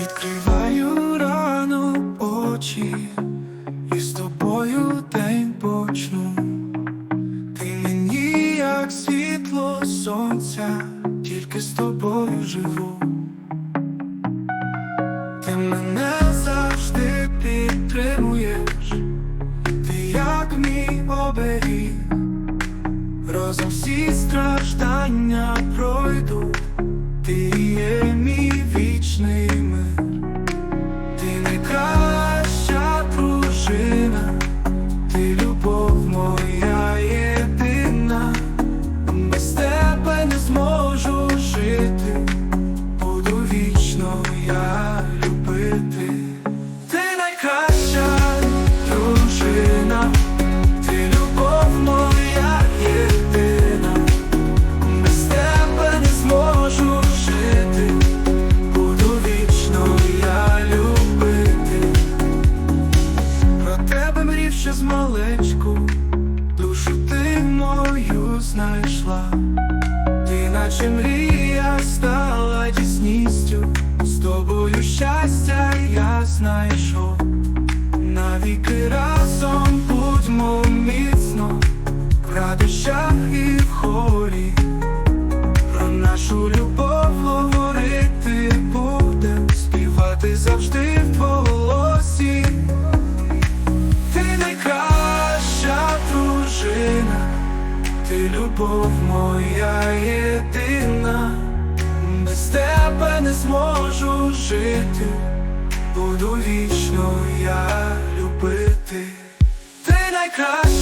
Відкриваю рано очі, і з тобою день почну. Ти мені як світло сонця, тільки з тобою живу. Ти мене завжди підтримуєш, ти як мій оберіг, разом всі страждання ще з малечку, душу ти мою знайшла. Ти наче мрія стала дійсністю, з тобою щастя я знайшов. Навіки разом будьмо міцно, в радощах і в хорі. Про нашу любов любов моя єдина, без тебе не зможу жити, буду вічно я любити. Ти найкраща